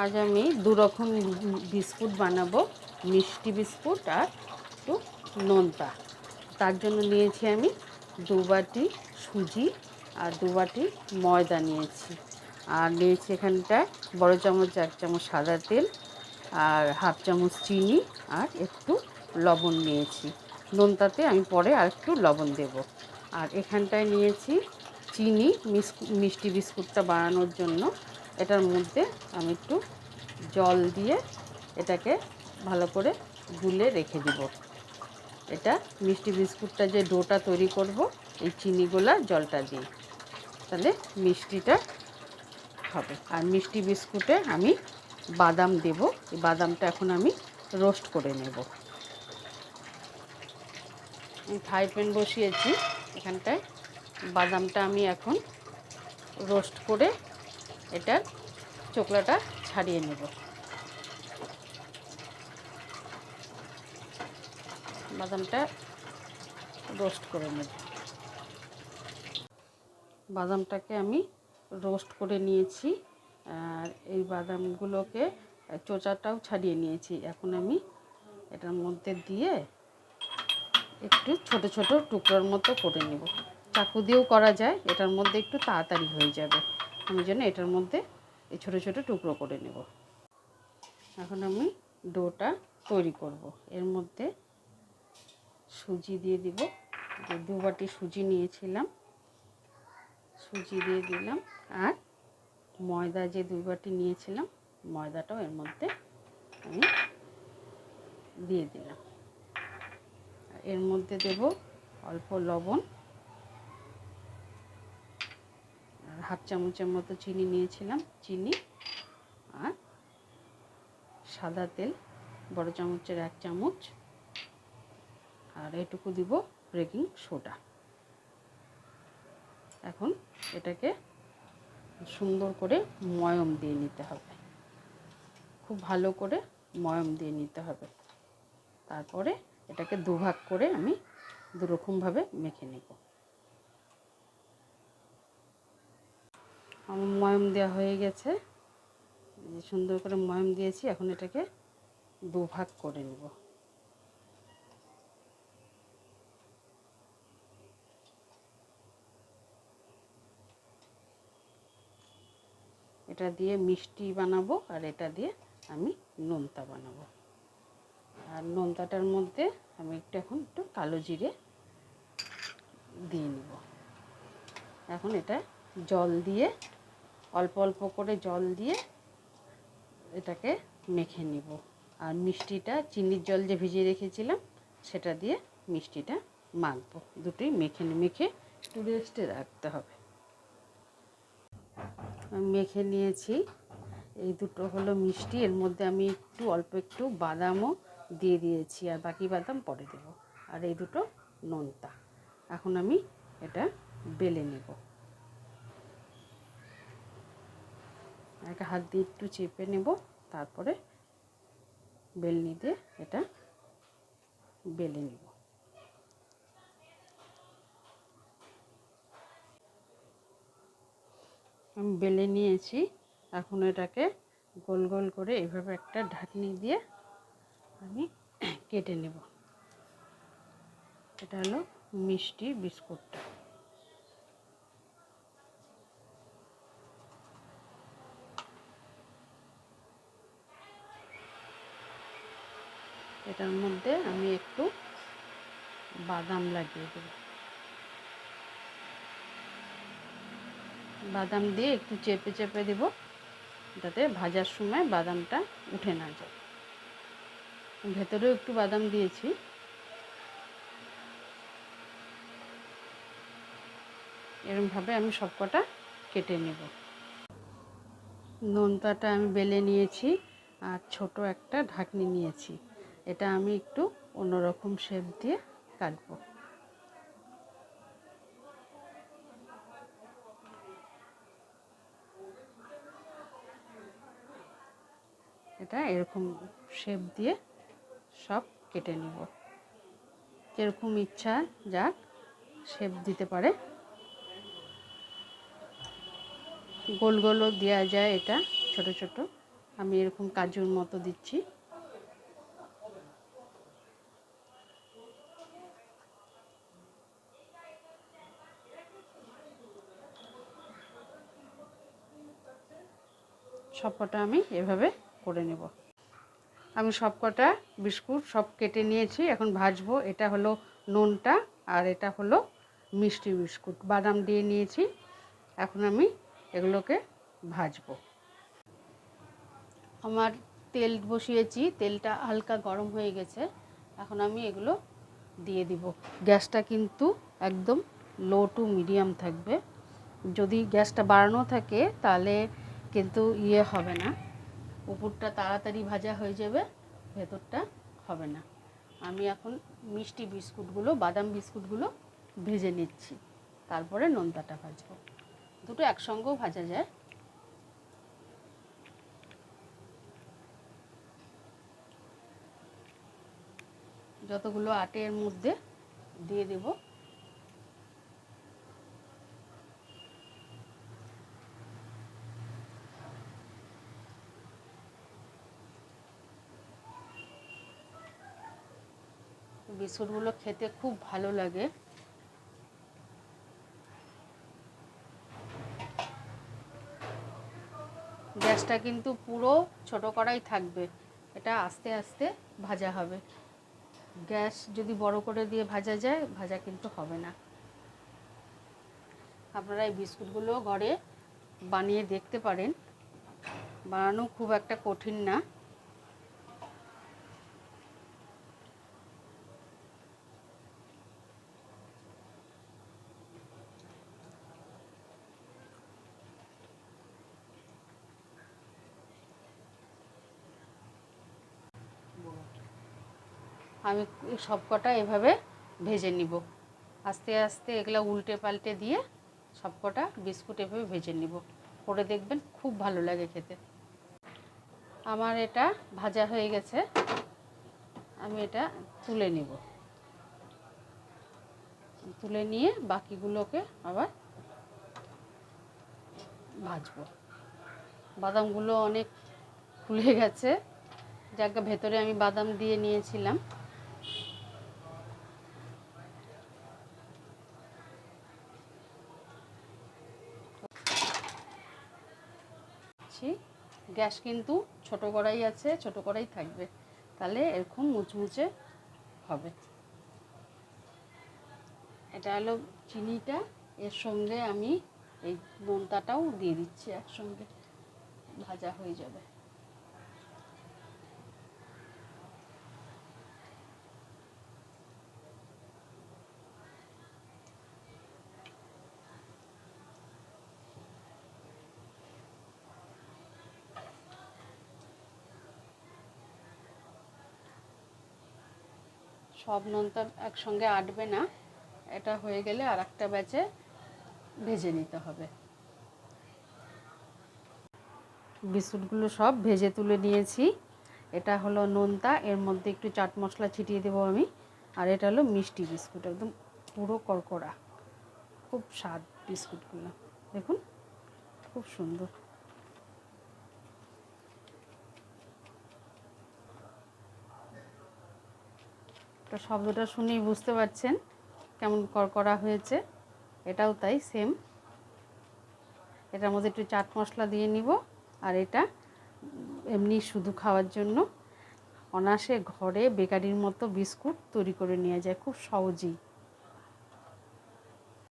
আজ আমি দু রকম বিস্কুট বানাবো, মিষ্টি বিস্কুট আর একটু নোনতা। তার জন্য নিয়েছি আমি দু বাটি সুজি আর দু বাটি ময়দা নিয়েছি। আর নিয়েছি এখানটায় বড় চামচ, এক চামচ সাদা তেল আর হাফ চামচ চিনি আর একটু লবণ নিয়েছি। নোনতাতে আমি পরে আর একটু লবণ দেব। আর এখানটায় নিয়েছি চিনি মিষ্টি বিস্কুটটা বানানোর জন্য এটার মধ্যে আমি একটু জল দিয়ে এটাকে ভালো করে গুলে রেখে দিব। এটা মিষ্টি বিস্কুটটা যে ডোটা তৈরি করব, এই চিনিগুলা জলটা দিই তাহলে মিষ্টিটা হবে। আর মিষ্টি বিস্কুটে আমি বাদাম দেব। এই বাদামটা এখন আমি রোস্ট করে নেব। ফ্রাই প্যান বসিয়েছি। এখানটায় বাদামটা আমি এখন রোস্ট করে এটার চোকলাটা ছাড়িয়ে নেব। বাদামটা রোস্ট করে নেব। বাদামটাকে আমি রোস্ট করে নিয়েছি আর এই বাদামগুলোকে চোচাটাও ছাড়িয়ে নিয়েছি। এখন আমি এটার মধ্যে দিয়ে একটু ছোট ছোট টুকরোর মতো করে নেব। চাকু দিয়েও করা যায়, এটার মধ্যে একটু তাড়াতাড়ি হয়ে যাবে। আমি জন্য এটার মধ্যে এই ছোটো ছোটো টুকরো করে নেব। এখন আমি ডোটা তৈরি করব। এর মধ্যে সুজি দিয়ে দিব। যে দু বাটি সুজি নিয়েছিলাম, সুজি দিয়ে দিলাম। আর ময়দা যে দুই বাটি নিয়েছিলাম, ময়দাটাও এর মধ্যে আমি দিয়ে দিলাম। এর মধ্যে দেব অল্প লবণ আর হাফ চামচের মতো চিনি নিয়েছিলাম, চিনি আর সাদা তেল, বড় চামচের এক চামচ। আর এটুকু দিব বেকিং সোডা। এখন এটাকে সুন্দর করে ময়ম দিয়ে নিতে হবে। খুব ভালো করে ময়ম দিয়ে নিতে হবে। তারপরে এটাকে দুভাগ করে আমি দুরকমভাবে মেখে নেব। আমার ময়ম দেওয়া হয়ে গেছে। সুন্দর করে ময়ম দিয়েছি, এখন এটাকে দুভাগ করে নেব। এটা দিয়ে মিষ্টি বানাবো আর এটা দিয়ে আমি নোনতা বানাবো। আর নোনতাটার মধ্যে আমি একটু এখন একটু কালো জিরে দিয়ে নিব। এখন এটা জল দিয়ে অল্প অল্প করে জল দিয়ে এটাকে মেখে নিব। আর মিষ্টিটা, চিনির জল যে ভিজিয়ে রেখেছিলাম, সেটা দিয়ে মিষ্টিটা মাখবো। দুটোই মেখে মেখে একটু রেস্টে রাখতে হবে। মেখে নিয়েছি। এই দুটো হলো মিষ্টি। এর মধ্যে আমি একটু, অল্প একটু বাদামও দিয়ে দিয়েছি। আর বাকি বাদাম পরে দেব। আর এই দুটো নোনতা। এখন আমি এটা বেলে নেব। একটা হাত দিয়ে একটু চেপে নেব, তারপরে বেলনি দিয়ে এটা বেলে নেব। আমি বেলে নিয়েছি, এখন এটাকে গোল গোল করে এভাবে একটা ঢাকনি দিয়ে আমি কেটে নেব। এটা হলো মিষ্টি বিস্কুটটা। এটার মধ্যে আমি একটু বাদাম লাগিয়ে দেব। বাদাম দিয়ে একটু চেপে চেপে দেব যাতে ভাজার সময় বাদামটা উঠে না যায়। ভেতরেও একটু বাদাম দিয়েছি। এরমভাবে আমি সবকটা কেটে নেব। নোনতাটা আমি বেলে নিয়েছি আর ছোট একটা ঢাকনি নিয়েছি। এটা আমি একটু অন্যরকম শেপ দিয়ে কাটবো। এটা এরকম শেপ দিয়ে সব কেটে নেব। যেরকম ইচ্ছা যাক শেপ দিতে পারে। গোল গোলও দেওয়া যায় এটা, ছোট ছোট। আমি এরকম কাজুর মতো দিচ্ছি। সবকটা আমি এভাবে করে নেব। আমি সবকটা বিস্কুট সব কেটে নিয়েছি। এখন ভাজবো। এটা হলো নুনটা আর এটা হলো মিষ্টি বিস্কুট। বাদাম দিয়ে নিয়েছি। এখন আমি এগুলোকে ভাজবো। আমার তেল বসিয়েছি। তেলটা হালকা গরম হয়ে গেছে। এখন আমি এগুলো দিয়ে দিব। গ্যাসটা কিন্তু একদম লো টু মিডিয়াম থাকবে। যদি গ্যাসটা বাড়ানো থাকে তাহলে কিন্তু ইয়ে হবে না। উপরটা তাড়াতাড়ি ভাজা হয়ে যাবে, ভেতরটা হবে না। আমি এখন মিষ্টি বিস্কুটগুলো, বাদাম বিস্কুটগুলো ভেজে নিচ্ছি। তারপরে নোনতাটা ভাজবো। দুটো একসঙ্গেও ভাজা যায়। যতগুলো আটের মধ্যে দিয়ে দেব। বিস্কুটগুলো খেতে খুব ভালো লাগে। গ্যাসটা কিন্তু পুরো ছোট করাই থাকবে, এটা আস্তে আস্তে ভাজা হবে। গ্যাস যদি বড় করে দিয়ে ভাজা যায়, ভাজা কিন্তু হবে না। আপনারা এই বিস্কুটগুলো ঘরে বানিয়ে দেখতে পারেন। বানানো খুব একটা কঠিন না। আমি সবকটা এভাবে ভেজে নিব। আস্তে আস্তে এগুলো উল্টে পাল্টে দিয়ে সবকটা বিস্কুট এভাবে ভেজে নিব। করে দেখবেন খুব ভালো লাগে খেতে। আমার এটা ভাজা হয়ে গেছে। আমি এটা তুলে নিব। তুলে নিয়ে বাকিগুলোকে আবার ভাজবো। বাদামগুলো অনেক ফুলে গেছে। যাকে, ভেতরে আমি বাদাম দিয়ে নিয়েছিলাম। গ্যাস কিন্তু ছোট কড়াই আছে, ছোট কড়াই থাকবে। তাহলে এরকম মুচমুচে হবে। এটা হলো চিনিটা। এর সঙ্গে আমি এই নোনতাটাও দিয়ে দিচ্ছি একসঙ্গে। ভাজা হয়ে যাবে। সব নোনতা একসঙ্গে আটবে না। এটা হয়ে গেলে আর একটা ব্যাচে ভেজে নিতে হবে। বিস্কুটগুলো সব ভেজে তুলে নিয়েছি। এটা হলো নোনতা, এর মধ্যে একটু চাট মশলা ছিটিয়ে দেবো আমি। আর এটা হলো মিষ্টি বিস্কুট, একদম পুরো কড়কড়া। খুব স্বাদ বিস্কুটগুলো। দেখুন, খুব সুন্দর। তো শব্দটা শুনেই বুঝতে পারছেন কেমন করা হয়েছে। এটাও তাই সেম এটার মধ্যে একটু চাট মশলা দিয়ে নিব, আর এটা এমনি শুধু খাওয়ার জন্য। অনাসে ঘরে বেকারির মতো বিস্কুট তৈরি করে নেওয়া যায়, খুব সহজেই।